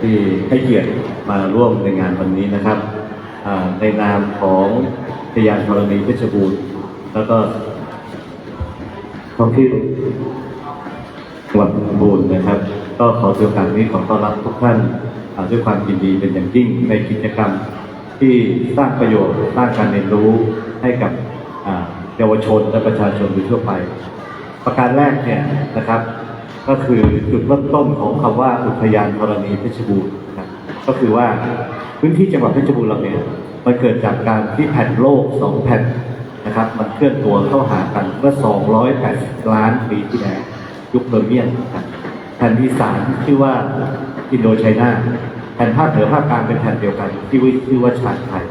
ที่ให้เกียรติมาร่วมในงานวันนี้นะครับในนามของพยานธรณีเพชรบูรณ์แล้วก็ท้องที่จังหวัดเพชรบูรณ์นะครับ ก็ขอถือโอกาสนี้ขอต้อนรับทุกท่านด้วยความยินดีเป็นอย่างยิ่งในกิจกรรมที่สร้างประโยชน์สร้างการเรียนรู้ให้กับเยาวชนและประชาชนโดยทั่วไป ประการแรกเนี่ยนะครับ ก็คือจุดเริ่มต้นของคำว่าอุทยานธรณีเพชรบูรณ์นะครับก็คือว่าพื้นที่จังหวัดเพชรบูรณ์เราเนี่ยมันเกิดจากการที่แผ่นโลกสองแผ่นนะครับ มันเคลื่อนตัวเข้าหากันเมื่อ 280 ล้านปีที่แล้วยุคเปอร์เมียนแผ่นที่สามชื่อว่าอินโดไชน่าแผ่นภาคเหนือภาคกลางเป็นแผ่นเดียวกันที่วิชื่อว่าชาติไทย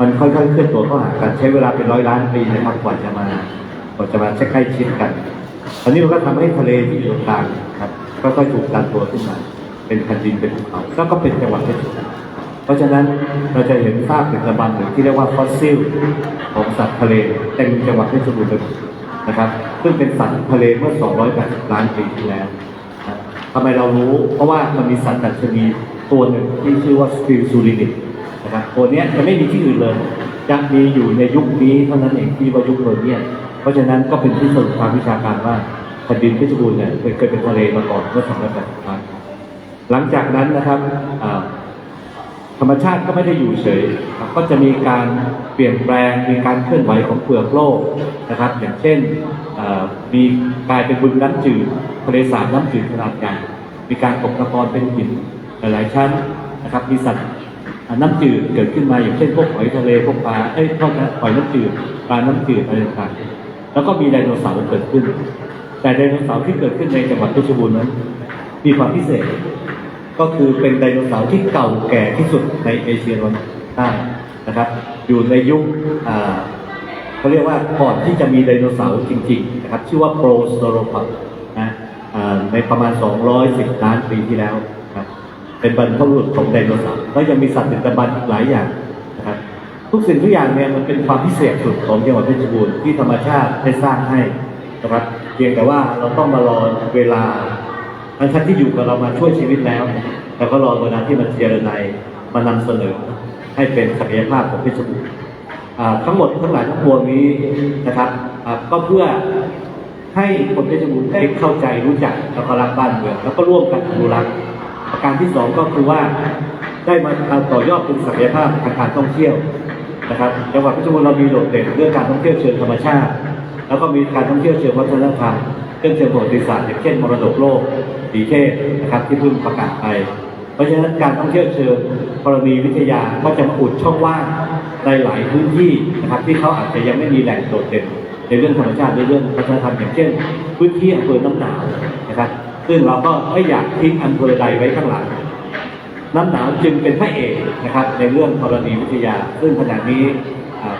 มันค่อยๆเคลื่อนตัวเข้าหากันใช้เวลาเป็นร้อยล้านปีนะครับกว่าจะมากว่าจะมาใกล้ชิดกัน อันนี้มันก็ทำให้ทะเลที่อยู่ตรงกลางครับก็ค่อยๆถูกดันตัวขึ้นมา เป็นแผ่นดินเป็นภูเขาแล้วก็เป็นจังหวัดเพชรบูรณ์เพราะฉะนั้นเราจะเห็นซากดึกดำบรรพ์หรือที่เรียกว่าฟอสซิล ของสัตว์ทะเลเต็มจังหวัดเพชรบูรณ์นะครับ ซึ่งเป็นสัตว์ทะเลเมื่อ 280 ล้านปีที่แล้วทำไมเรารู้ เพราะว่ามันมีสัตว์ดัชนีตัวหนึ่งที่ชื่อว่าสปิรูลินิกนะครับตัวนี้จะไม่มีที่อื่นเลย จะมีอยู่ในยุคนี้เท่านั้นเองที่ว่ายุคเปอร์เมียน เพราะฉะนั้นก็เป็นที่สรุปทางวิชาการว่าแผ่นดินเพชรบูรณ์เนี่ยเคยเป็นทะเลมาก่อนเมื่อ280ล้านหลังจากนั้นนะครับธรรมชาติก็ไม่ได้อยู่เฉยครับก็จะมีการเปลี่ยนแปลง มีการเคลื่อนไหวของเปลือกโลกนะครับ อย่างเช่นมีกลายเป็นบึงน้ำจืดทะเลสาบน้ำจืดขนาดใหญ่ มีการตกตะกอนเป็นหินหลายชั้นนะครับ มีสัตว์น้ำจืดเกิดขึ้นมาอย่างเช่นพวกหอยทะเลพวกปลาเอ้ยพวกนะหอยน้ำจืดปลาน้ำจืดอะไรต่างๆ แล้วก็มีไดโนเสาร์เกิดขึ้น แต่ไดโนเสาร์ที่เกิดขึ้นในจังหวัดเพชรบูรณ์นั้น มีความพิเศษ ก็คือเป็นไดโนเสาร์ที่เก่าแก่ที่สุดในเอเชียตะวันออกใต้นะครับ อยู่ในยุคเขาเรียกว่าก่อนที่จะมีไดโนเสาร์จริง ๆ นะครับ ชื่อว่าโปรสโตโรพัสนะในประมาณ 210 ล้านปีที่แล้วครับเป็นบรรพบุรุษของไดโนเสาร์แล้วยังมีสัตว์ดึกดำบรรพ์อีกหลายอย่าง ทุกสิ่งทุกอย่างเนี่ยมันเป็นความพิเศษสุดของจังหวัดเพชรบูรณ์ที่ธรรมชาติได้สร้างให้นะครับ เพียงแต่ว่าเราต้องมารอเวลาทั้งท่านที่อยู่กับเรามาช่วยชีวิตแล้ว แต่ก็รอเวลาที่มันเจรไนมานำเสนอให้เป็นศักยภาพของเพชรบูรณ์ทั้งหมดทั้งหลายทั้งปวงนี้นะครับก็เพื่อให้คนเพชรบูรณ์ได้เข้าใจรู้จักแล้วก็รักบ้านเมืองแล้วก็ร่วมกันอนุรักษ์ประการที่สองก็คือว่าได้มาต่อยอดเป็นศักยภาพทางการท่องเที่ยว นะครับจังหวัดเพชรบูรณ์เรามีโดดเด่นเรื่องการท่องเที่ยวเชิงธรรมชาติ แล้วก็มีการท่องเที่ยวเชิงวัฒนธรรมเรื่องเชิงประวัติศาสตร์อย่างเช่นมรดกโลกสีเทพนะครับที่เพิ่งประกาศไป เพราะฉะนั้นการท่องเที่ยวเชิงธรณีวิทยาก็จะมาอุดช่องว่างในหลายพื้นที่นะครับที่เขาอาจจะยังไม่มีแหล่งโดดเด่นในเรื่องธรรมชาติในเรื่องวัฒนธรรมอย่างเช่น พื้นที่อำเภอน้ำหนาวนะครับซึ่งเราก็ไม่อยากทิ้งอำเภอใดไว้ข้างหลัง น้ำหนาวจึงเป็นพระเอกนะครับในเรื่องธรณีวิทยา ซึ่งขณะนี้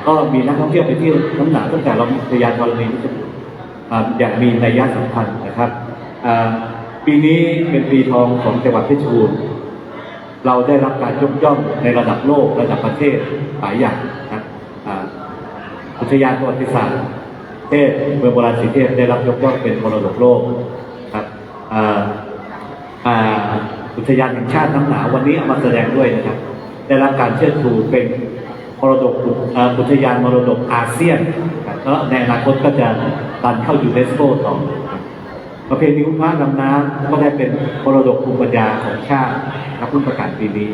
ก็มีนักท่องเที่ยวไปที่น้ำหนาวตั้งแต่เรามีอุทยาธรณีวิทยาอย่างมีนัยยะสำคัญนะครับ ปีนี้เป็นปีทองของจังหวัดเพชรบูรณ์เราได้รับการยกย่องในระดับโลกระดับประเทศหลายอย่างนะอุทยานประวัติศาสตร์เทพเมืองโบราณสีเทพได้รับยกย่องเป็นมรดกโลกครับ ทยานแห่งชาติน้ำหนาววันนี้เอามาแสดงด้วยนะครับ ได้รับการเชิดชูเป็นมรดกอุทยานมรดกอาเซียนแล้วในอนาคตก็จะดันเข้ายูเนสโกต่อประเพณีอุ้มพระดำน้ำก็ได้เป็นมรดกภูมิปัญญาของชาติครับเพิ่งประกาศปีนี้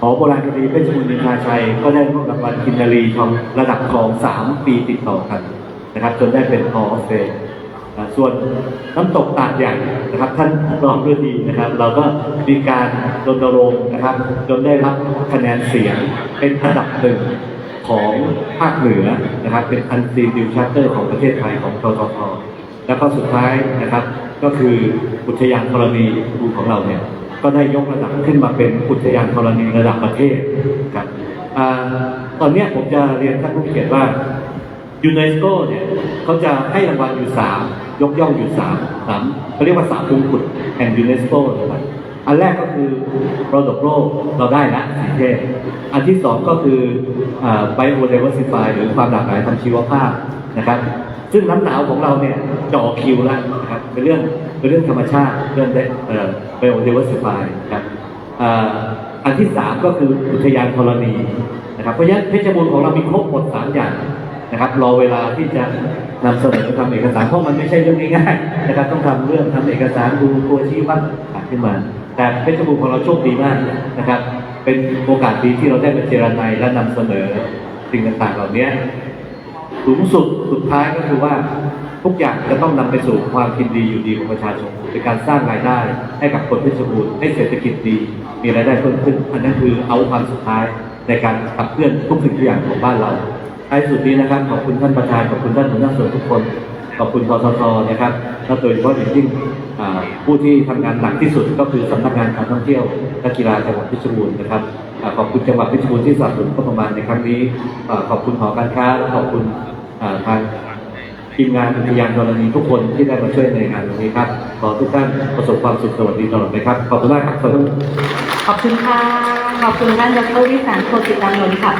หอโบราณคดีเพชรบุรีนินทาชัย ก็ได้รับรางวัลกินนารีทองระดับทองสามปีติดต่อกันนะครับ จนได้เป็นพออฟเฟย์ส่วนน้ำตกตาดใหญ่นะครับ ท่านรองด้วยดีนะครับ เราก็มีการรณรงค์นะครับ จนได้รับคะแนนเสียงเป็นอันดับหนึ่งของภาคเหนือนะครับ เป็นอันซีดิวชัตเตอร์ของประเทศไทยของทททแล้วก็สุดท้ายนะครับ ก็คืออุทยานธรณีภูของเราเนี่ยก็ได้ยกระดับขึ้นมาเป็นอุทยานธรณีระดับประเทศครับอตอนนี้ผมจะเรียนท่านผู้เขียนว่ายูเนสโกเนี่ยเขาจะให้รางวัลอยู่สาม ยกย่องอยู่สามสามเขาเรียกว่าสามมงกุฎแห่งยูเนสโกนะครับอันแรกก็คือมรดกโลกเราได้ละสีเทพอันที่สองก็คือไบโอเดเวอร์ซิฟายหรือความหลากหลายทางชีวภาพนะครับ ซึ่งน้ำหนาวของเราเนี่ยจ่อคิวแล้วนะครับเป็นเรื่องเป็นเรื่องธรรมชาติเรื่องไบโอเดเวอร์ซิฟายครับอันที่สามก็คืออุทยานธรณีนะครับเพราะฉะนั้นเพชรบูรณ์ของเรามีครบหมดสามอย่าง นะครับ รอเวลาที่จะนำเสนอทำเอกสารเพราะมันไม่ใช่เรื่องง่ายๆนะครับ ต้องทำเรื่องทำเอกสารดูตัวชี้วัดต่างขึ้นมา แต่เพชรบูรณ์ของเราโชคดีมากนะครับ เป็นโอกาสดีที่เราได้มาเจรนายและนำเสนอสิ่งต่างๆเหล่านี้สูงสุดสุดท้ายก็คือว่าทุกอย่างจะต้องนำไปสู่ความกินดีอยู่ดีของประชาชนเป็นการสร้างรายได้ให้กับคนเพชรบูรณ์ให้เศรษฐกิจดี มีรายได้เพิ่มขึ้น อันนั้นคือเอาความสุดท้ายในการขับเคลื่อนทุกสิ่งทุกอย่างของบ้านเรา ท้ายสุดนี้นะครับขอบคุณท่านประธานขอบคุณท่านหัวหน้าส่วนทุกคน ขอบคุณทททนะครับและโดยเฉพาะอย่างยิ่งผู้ที่ทำงานหนักที่สุดก็คือสำนักงานการท่องเที่ยวและกีฬาจังหวัดเพชรบูรณ์นะครับอขอบคุณจังหวัดเพชรบูรณ์ที่สนับสนุนงบประมาณในครั้งนี้ขอบคุณหอการค้าและขอบคุณทางทีมงานอุทยานธรณีทุกคนที่ได้มาช่วยในงานวันนี้ครับขอทุกท่านประสบความสุขสวัสดีตลอดไปครับขอบคุณมากครับขอบคุณขอบคุณค่ะขอบคุณท่านดรวิสารโคติตานนท์ค่ะ